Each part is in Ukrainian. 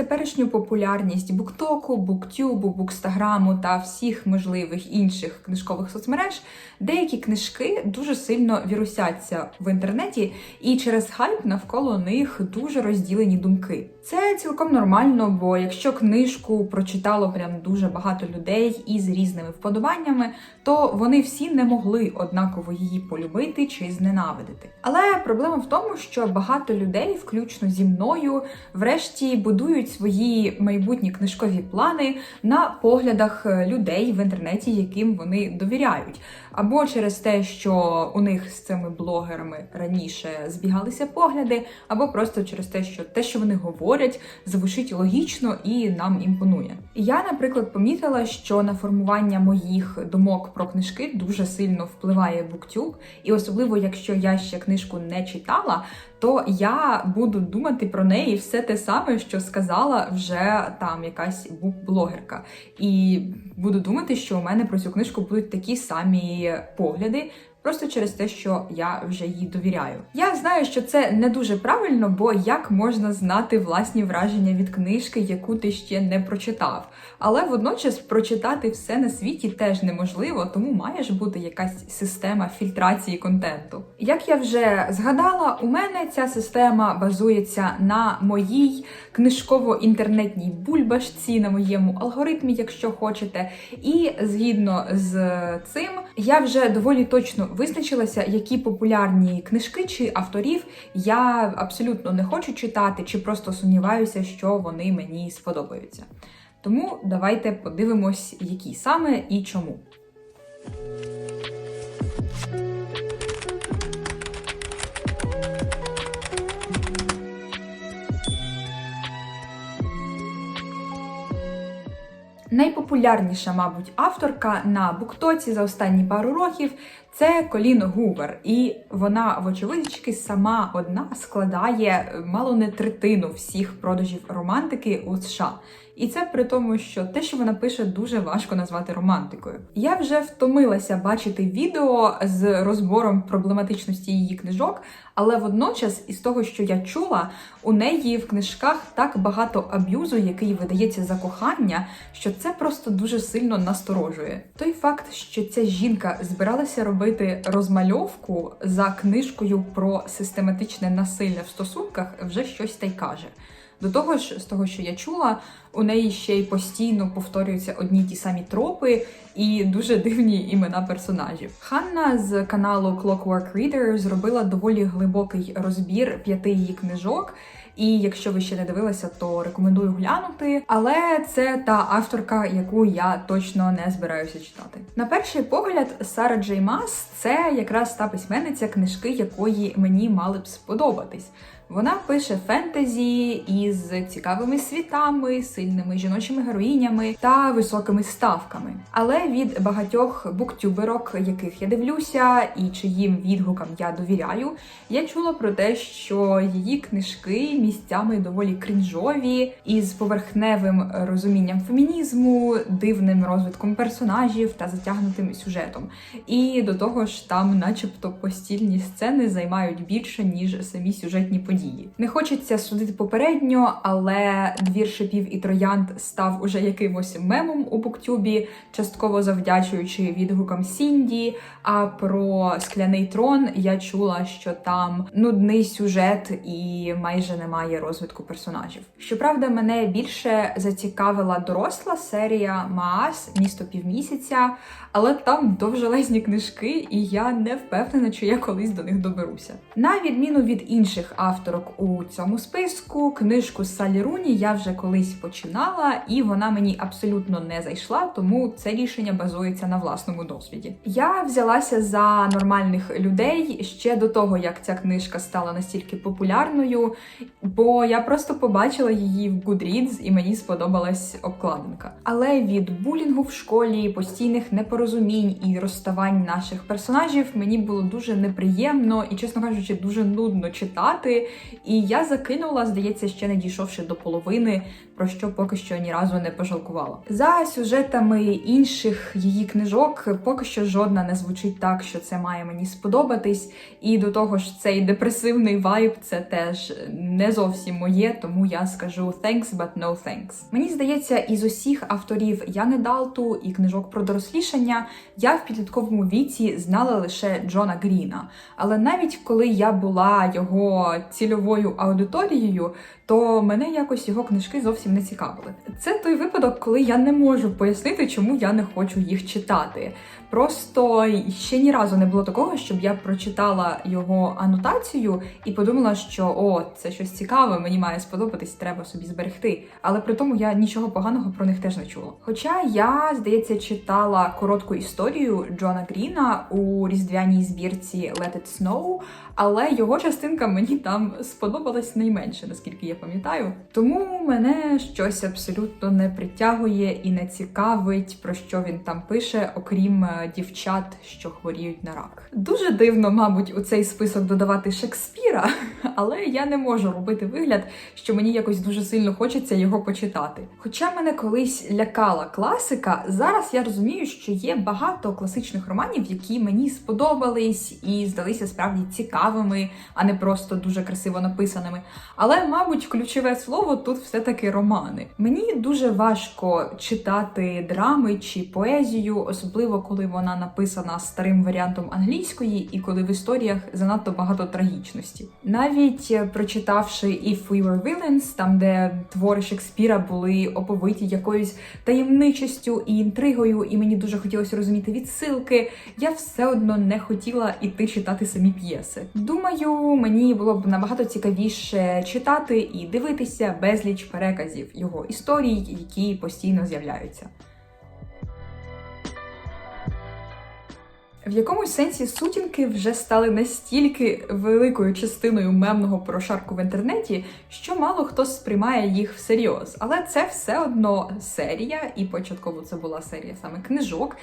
теперішню популярність буктоку, буктюбу, букстаграму та всіх можливих інших книжкових соцмереж, деякі книжки дуже сильно вірусяться в інтернеті, і через хайп навколо них дуже розділені думки. Це цілком нормально, бо якщо книжку прочитало прям дуже багато людей із різними вподобаннями, то вони всі не могли однаково її полюбити чи зненавидити. Але проблема в тому, що багато людей, включно зі мною, врешті будують свої майбутні книжкові плани на поглядах е, людей в інтернеті, яким вони довіряють. Або через те, що у них з цими блогерами раніше збігалися погляди, або просто через те, що те, що вони говорять, звучить логічно і нам імпонує. Я, наприклад, помітила, що на формування моїх думок про книжки дуже сильно впливає BookTube, і особливо, якщо я ще книжку не читала, то я буду думати про неї все те саме, що сказала вже там якась букблогерка. І буду думати, що у мене про цю книжку будуть такі самі погляди. Просто через те, що я вже їй довіряю. Я знаю, що це не дуже правильно, бо як можна знати власні враження від книжки, яку ти ще не прочитав. Але водночас прочитати все на світі теж неможливо, тому має ж бути якась система фільтрації контенту. Як я вже згадала, у мене ця система базується на моїй книжково-інтернетній бульбашці, на моєму алгоритмі, якщо хочете. І згідно з цим, я вже доволі точно визначилася, які популярні книжки чи авторів я абсолютно не хочу читати, чи просто сумніваюся, що вони мені сподобаються. Тому давайте подивимось, які саме і чому. Найпопулярніша, мабуть, авторка на буктоці за останні пару років це Колін Гувер, і вона, вочевидячки, сама одна складає мало не третину всіх продажів романтики у США. І це при тому, що те, що вона пише, дуже важко назвати романтикою. Я вже втомилася бачити відео з розбором проблематичності її книжок, але водночас, із того, що я чула, у неї в книжках так багато аб'юзу, який видається за кохання, що це просто дуже сильно насторожує. Той факт, що ця жінка збиралася робити розмальовку за книжкою про систематичне насилля в стосунках, вже щось та й каже. До того ж, з того, що я чула, у неї ще й постійно повторюються одні ті самі тропи і дуже дивні імена персонажів. Ханна з каналу Clockwork Reader зробила доволі глибокий розбір п'яти її книжок. І якщо ви ще не дивилися, то рекомендую глянути. Але це та авторка, яку я точно не збираюся читати. На перший погляд, Сара Джей Мас це якраз та письменниця, книжки якої мені мали б сподобатись. Вона пише фентезі із цікавими світами, сильними жіночими героїнями та високими ставками. Але від багатьох буктюберок, яких я дивлюся, і чиїм відгукам я довіряю, я чула про те, що її книжки місцями доволі крінжові, із поверхневим розумінням фемінізму, дивним розвитком персонажів та затягнутим сюжетом. І до того ж, там, начебто, постільні сцени займають більше ніж самі сюжетні події події. Не хочеться судити попередньо, але двір шипів і троянд став уже якимось мемом у буктюбі, частково завдячуючи відгукам Сінді. А про скляний трон я чула, що там нудний сюжет і майже немає розвитку персонажів. Щоправда, мене більше зацікавила доросла серія Маас місто півмісяця, але там довжелезні книжки, і я не впевнена, чи я колись до них доберуся. На відміну від інших авторок у цьому списку, книжку Салі Руні я вже колись починала, і вона мені абсолютно не зайшла, тому це рішення базується на власному досвіді. Я взялася за нормальних людей ще до того, як ця книжка стала настільки популярною, бо я просто побачила її в Goodreads і мені сподобалась обкладинка. Але від булінгу в школі, постійних непорозумінь і розставань наших персонажів мені було дуже неприємно і, чесно кажучи, дуже нудно читати. І я закинула, здається, ще не дійшовши до половини, про що поки що ні разу не пожалкувала. За сюжетами інших її книжок, поки що жодна не звучить так, що це має мені сподобатись. І до того ж, цей депресивний вайб це теж не зовсім моє, тому я скажу thanks, but no thanks. Мені здається, із усіх авторів Яни Далту і книжок про дорослішання я в підлітковому віці знала лише Джона Гріна. Але навіть коли я була його цільовою аудиторією, то мене якось його книжки зовсім не цікавили. Це той випадок, коли я не можу пояснити, чому я не хочу їх читати. Просто ще ні разу не було такого, щоб я прочитала його анотацію і подумала, що о, це щось цікаве, мені має сподобатись, треба собі зберегти. Але при тому я нічого поганого про них теж не чула. Хоча я, здається, читала коротку історію Джона Гріна у різдвяній збірці Let It Snow, але його частинка мені там сподобалась найменше, наскільки я пам'ятаю. Тому мене щось абсолютно не притягує і не цікавить, про що він там пише, окрім е, дівчат, що хворіють на рак. Дуже дивно, мабуть, у цей список додавати Шекспіра, але я не можу робити вигляд, що мені якось дуже сильно хочеться його почитати. Хоча мене колись лякала класика, зараз я розумію, що є багато класичних романів, які мені сподобались і здалися справді цікавими, а не просто дуже красиво написаними. Але, мабуть, ключове слово тут все-таки романи. Мені дуже важко читати драми чи поезію, особливо коли вона написана старим варіантом англійської, і коли в історіях занадто багато трагічності. Навіть е, прочитавши If We Were Villains, там де твори Шекспіра були оповиті якоюсь таємничістю і інтригою, і мені дуже хотілося розуміти відсилки, я все одно не хотіла іти читати самі п'єси. Думаю, мені було б набагато цікавіше читати і дивитися безліч переказів його історій, які постійно з'являються. В якомусь сенсі сутінки вже стали настільки великою частиною мемного прошарку в інтернеті, що мало хто сприймає їх всерйоз. Але це все одно серія, і початково це була серія саме книжок.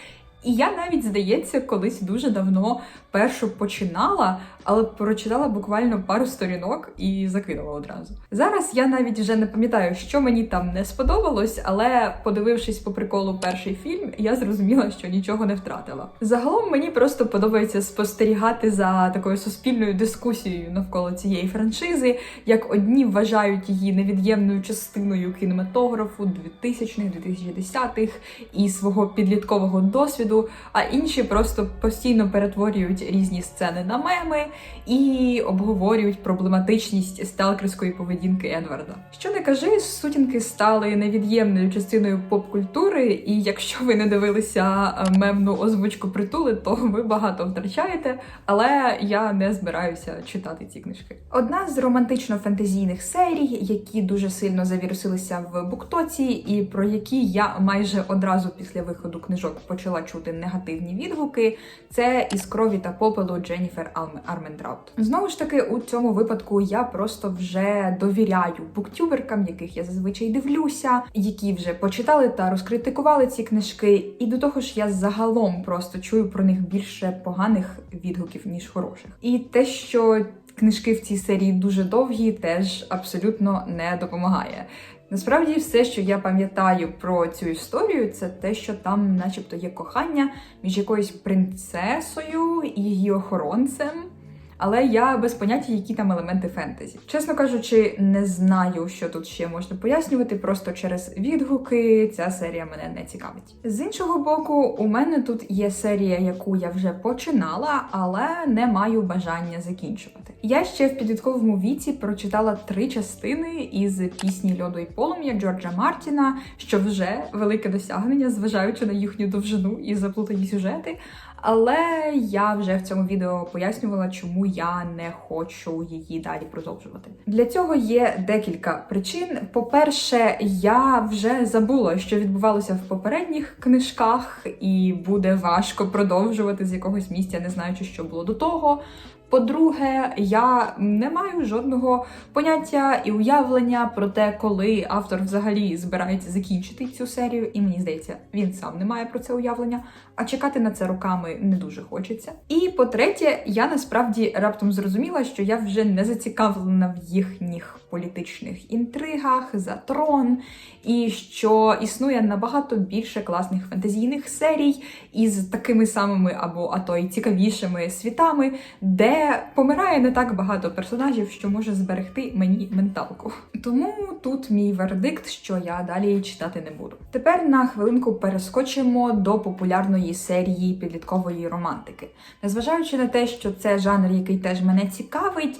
І я навіть, здається, колись дуже давно першу починала, але прочитала буквально пару сторінок і закинула одразу. Зараз я навіть вже не пам'ятаю, що мені там не сподобалось, але подивившись по приколу перший фільм, я зрозуміла, що нічого не втратила. Загалом мені просто подобається спостерігати за такою суспільною дискусією навколо цієї франшизи, як одні вважають її невід'ємною частиною кінематографу 2000-х, 2010-х і свого підліткового досвіду, а інші просто постійно перетворюють різні сцени на меми і обговорюють проблематичність сталкерської поведінки Едварда. Що не кажи, сутінки стали невід'ємною частиною поп-культури, і якщо ви не дивилися е, мемну озвучку притули, то ви багато втрачаєте, але я не збираюся читати ці книжки. Одна з романтично-фентезійних серій, які дуже сильно завірусилися в буктоці, і про які я майже одразу після виходу книжок почала чути негативні відгуки, це із крові та попелу Дженніфер Армендраут. Знову ж таки, у цьому випадку я просто вже довіряю буктюберкам, яких я зазвичай дивлюся, які вже почитали та розкритикували ці книжки. І до того ж, я загалом просто чую про них більше поганих відгуків ніж хороших. І те, що книжки в цій серії дуже довгі, теж абсолютно не допомагає. Насправді, все, що я пам'ятаю про цю історію, це те, що там, начебто, є кохання між якоюсь принцесою і її охоронцем. Але я без поняття, які там елементи фентезі. Чесно кажучи, не знаю, що тут ще можна пояснювати. Просто через відгуки ця серія мене не цікавить. З іншого боку, у мене тут є серія, яку я вже починала, але не маю бажання закінчувати. Я ще в підлітковому віці прочитала три частини із пісні Льоду і полум'я Джорджа Мартіна, що вже велике досягнення, зважаючи на їхню довжину і заплутані сюжети. Але я вже в цьому відео пояснювала, чому я не хочу її далі продовжувати. Для цього є декілька причин. По-перше, я вже забула, що відбувалося в попередніх книжках, і буде важко продовжувати з якогось місця, не знаючи, що було до того. По-друге, я не маю жодного поняття і уявлення про те, коли автор взагалі збирається закінчити цю серію, і мені здається, він сам не має про це уявлення, а чекати на це роками не дуже хочеться. І по-третє, я насправді раптом зрозуміла, що я вже не зацікавлена в їхніх політичних інтригах за трон, і що існує набагато більше класних фантазійних серій із такими самими або а то й цікавішими світами, де помирає не так багато персонажів, що може зберегти мені менталку. Тому тут мій вердикт, що я далі читати не буду. Тепер на хвилинку перескочимо до популярної серії підліткової романтики. Незважаючи на те, що це жанр, який теж мене цікавить,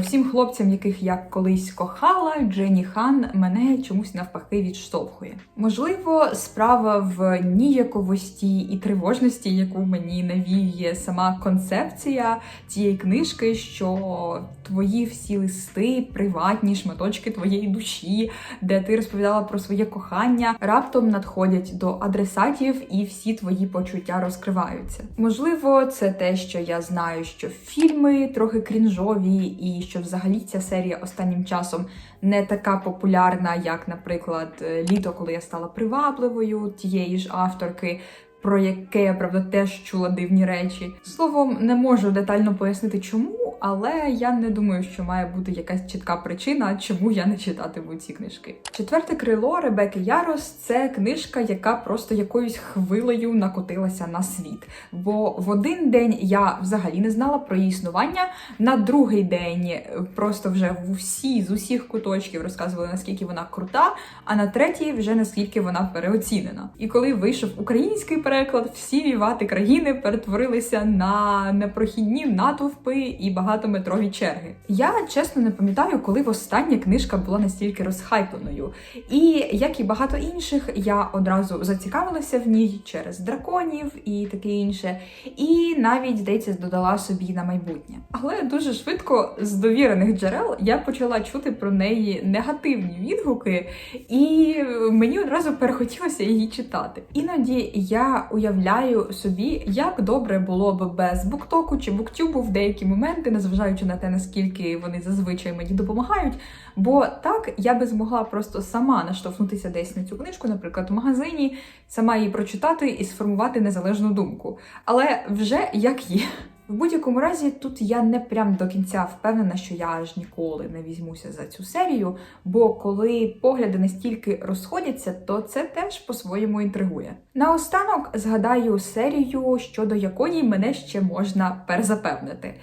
усім хлопцям, яких я колись кохала, Дженні Хан мене чомусь навпаки відштовхує. Можливо, справа в ніяковості і тривожності, яку мені навіює сама концепція цієї книжки, що твої всі листи, приватні шматочки твоєї душі, де ти розповідала про своє кохання, раптом надходять до адресатів, і всі твої почуття розкриваються. Можливо, це те, що я знаю, що фільми трохи крінжові, і що взагалі ця серія останнім часом не така популярна, як, наприклад, літо, коли я стала привабливою тієї ж авторки. Про яке я правда теж чула дивні речі. Словом, не можу детально пояснити, чому, але я не думаю, що має бути якась чітка причина, чому я не читатиму ці книжки. Четверте крило Ребеки Ярос це книжка, яка просто якоюсь хвилею накотилася на світ. Бо в один день я взагалі не знала про її існування. На другий день е, просто вже в усі з усіх куточків розказували наскільки вона крута, а на третій вже наскільки вона переоцінена. І коли вийшов український переклад, всі вівати країни перетворилися на непрохідні натовпи і багатометрові черги. Я чесно не пам'ятаю, коли востаннє книжка була настільки розхайпленою. І як і багато інших, я одразу зацікавилася в ній через драконів і таке інше. І навіть здається, додала собі на майбутнє. Але дуже швидко з довірених джерел я почала чути про неї негативні відгуки, і мені одразу перехотілося її читати. Іноді я уявляю собі, як добре було б без буктоку чи буктюбу в деякі моменти, незважаючи на те, наскільки вони зазвичай мені допомагають. Бо так я би змогла просто сама наштовхнутися десь на цю книжку, наприклад, в магазині, сама її прочитати і сформувати незалежну думку. Але вже як є. В будь-якому разі, тут я не прям до кінця впевнена, що я аж ніколи не візьмуся за цю серію, бо коли погляди настільки розходяться, то це теж по-своєму інтригує. Наостанок згадаю серію, щодо якої мене ще можна перезапевнити.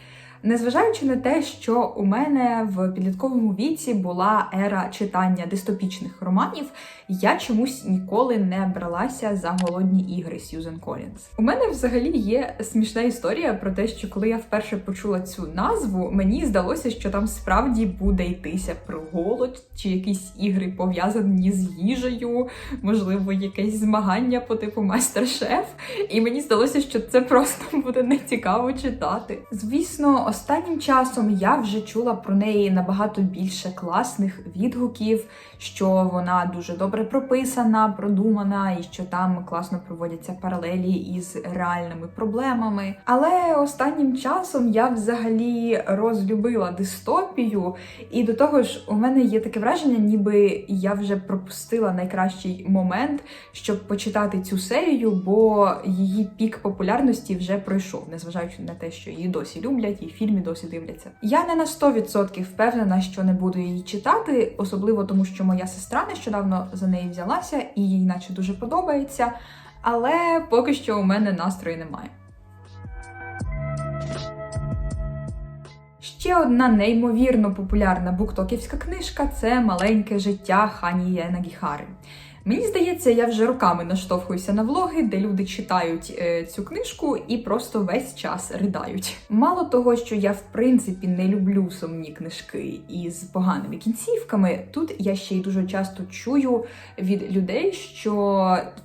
Незважаючи на те, що у мене в підлітковому віці була ера читання дистопічних романів, я чомусь ніколи не бралася за голодні ігри Сьюзен Колінс. У мене взагалі є смішна історія про те, що коли я вперше почула цю назву, мені здалося, що там справді буде йтися про голод чи якісь ігри пов'язані з їжею, можливо, якесь змагання по типу майстер-шеф. І мені здалося, що це просто буде нецікаво читати. Звісно, останнім часом я вже чула про неї набагато більше класних відгуків, що вона дуже добре прописана, продумана, і що там класно проводяться паралелі із реальними проблемами. Але останнім часом я взагалі розлюбила дистопію, і до того ж, у мене є таке враження, ніби я вже пропустила найкращий момент, щоб почитати цю серію, бо її пік популярності вже пройшов, незважаючи на те, що її досі люблять, і фільмі досі дивляться. Я не на 100% впевнена, що не буду її читати, особливо тому, що моя сестра нещодавно за неї взялася і їй наче дуже подобається. Але поки що у мене настрою немає. Ще одна неймовірно популярна буктоківська книжка це маленьке життя Ханії Нагіхари. Мені здається, я вже роками наштовхуюся на влоги, де люди читають е, цю книжку і просто весь час ридають. Мало того, що я в принципі не люблю сумні книжки із поганими кінцівками. Тут я ще й дуже часто чую від людей, що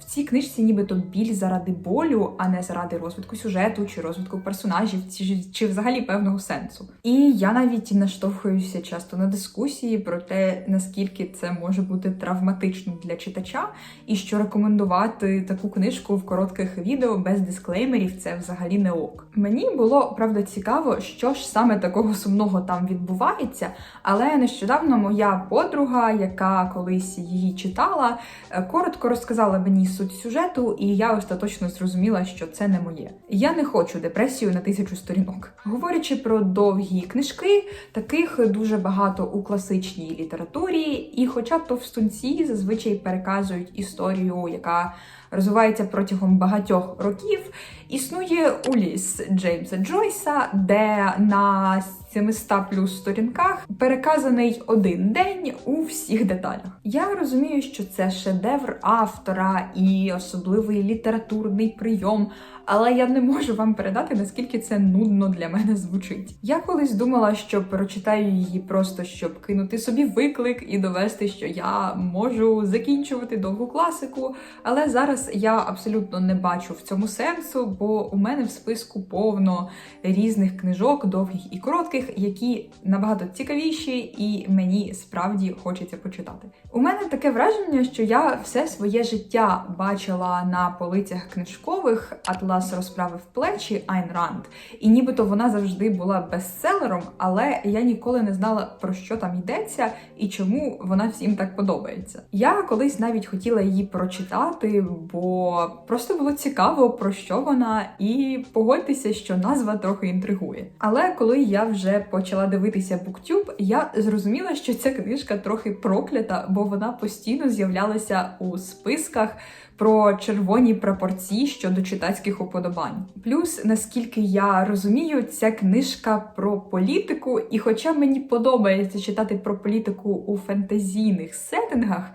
в цій книжці нібито біль заради болю, а не заради розвитку сюжету чи розвитку персонажів, чи, чи взагалі певного сенсу. І я навіть наштовхуюся часто на дискусії про те, наскільки це може бути травматично для читачів читача, і що рекомендувати таку книжку в коротких відео без дисклеймерів це взагалі не ок. Мені було правда цікаво, що ж саме такого сумного там відбувається, але нещодавно моя подруга, яка колись її читала, е, коротко розказала мені суть сюжету, і я остаточно зрозуміла, що це не моє. Я не хочу депресію на тисячу сторінок. Говорячи про довгі книжки, таких дуже багато у класичній літературі, і хоча товстунці зазвичай переказують історію, яка розвивається протягом багатьох років, існує Уліс Джеймса Джойса, де на 700 плюс сторінках переказаний один день у всіх деталях. Я розумію, що це шедевр автора і особливий літературний прийом, але я не можу вам передати, наскільки це нудно для мене звучить. Я колись думала, що прочитаю її просто щоб кинути собі виклик і довести, що я можу закінчувати довгу класику. Але зараз я абсолютно не бачу в цьому сенсу, бо у мене в списку повно різних книжок, довгих і коротких, які набагато цікавіші, і мені справді хочеться почитати. У мене таке враження, що я все своє життя бачила на полицях книжкових Атлас розправив плечі Айн Ранд, і нібито вона завжди була бестселером, але я ніколи не знала про що там йдеться і чому вона всім так подобається. Я колись навіть хотіла її прочитати, бо просто було цікаво про що вона, і погодьтеся, що назва трохи інтригує. Але коли я вже почала дивитися BookTube, я зрозуміла, що ця книжка трохи проклята, бо вона постійно з'являлася у списках про червоні прапорці щодо читацьких уподобань. Плюс, наскільки я розумію, ця книжка про політику, і хоча мені подобається читати про політику у фентезійних сеттингах,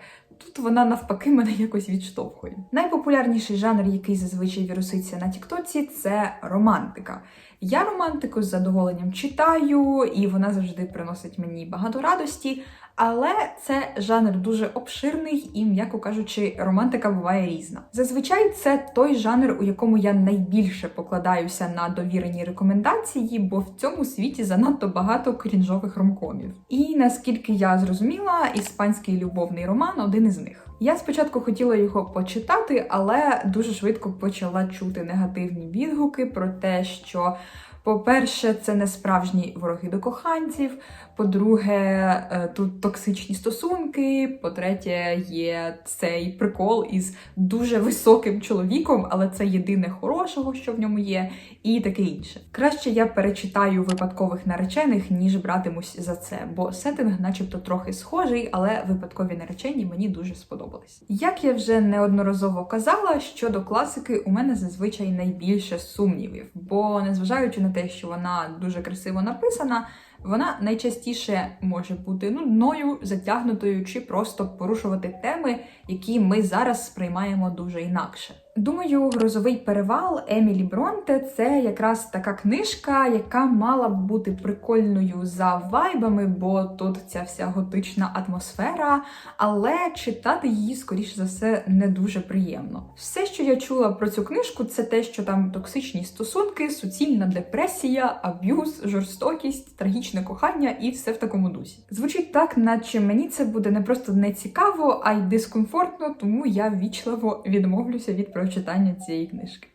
Тут вона навпаки мене якось відштовхує. Найпопулярніший жанр, який зазвичай віруситься на Тіктоці, це романтика. Я романтику з задоволенням читаю, і вона завжди приносить мені багато радості. Але це жанр дуже обширний і, м'яко кажучи, романтика буває різна. Зазвичай це той жанр, у якому я найбільше покладаюся на довірені рекомендації, бо в цьому світі занадто багато крінжових ромкомів. І наскільки я зрозуміла, іспанський любовний роман один із них. Я спочатку хотіла його почитати, але дуже швидко почала чути негативні відгуки про те, що. По-перше, це не справжні вороги до коханців. По-друге, е, тут токсичні стосунки. По-третє, є цей прикол із дуже високим чоловіком, але це єдине хорошого, що в ньому є, і таке інше. Краще я перечитаю випадкових наречених, ніж братимусь за це, бо сеттинг, начебто, трохи схожий, але випадкові наречені мені дуже сподобались. Як я вже неодноразово казала, щодо класики у мене зазвичай найбільше сумнівів, бо незважаючи на те, що вона дуже красиво написана, вона найчастіше може бути нудною, затягнутою чи просто порушувати теми, які ми зараз сприймаємо дуже інакше. Думаю, грозовий перевал Емілі Бронте це якраз така книжка, яка мала б бути прикольною за вайбами, бо тут ця вся готична атмосфера, але читати її, скоріш за все, не дуже приємно. Все, що я чула про цю книжку, це те, що там токсичні стосунки, суцільна депресія, аб'юз, жорстокість, трагічне кохання і все в такому дусі. Звучить так, наче мені це буде не просто не цікаво, а й дискомфортно, тому я вічливо відмовлюся від прочитання цієї книжки.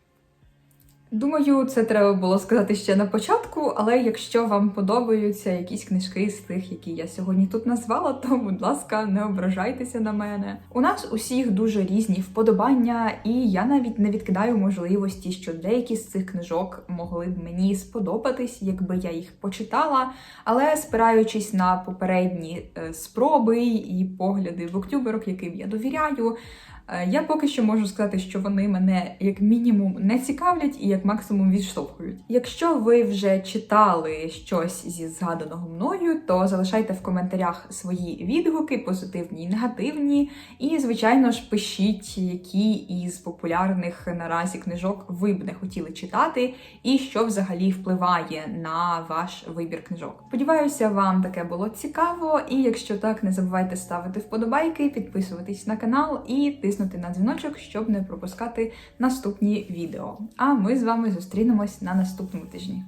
Думаю, це треба було сказати ще на початку, але якщо вам подобаються якісь книжки з тих, які я сьогодні тут назвала, то, будь ласка, не ображайтеся на мене. У нас усіх дуже різні вподобання, і я навіть не відкидаю можливості, що деякі з цих книжок могли б мені сподобатись, якби я їх почитала. Але спираючись на попередні е, спроби і погляди буктюберок, яким я довіряю. Е, Я поки що можу сказати, що вони мене як мінімум не цікавлять і як максимум відштовхують. Якщо ви вже читали щось зі згаданого мною, то залишайте в коментарях свої відгуки, позитивні і негативні. І, звичайно ж, пишіть, які із популярних наразі книжок ви б не хотіли читати, і що взагалі впливає на ваш вибір книжок. Сподіваюся, вам таке було цікаво. І якщо так, не забувайте ставити вподобайки, підписуватись на канал і тиснути на дзвіночок, щоб не пропускати наступні відео. А ми з вами зустрінемось на наступному тижні.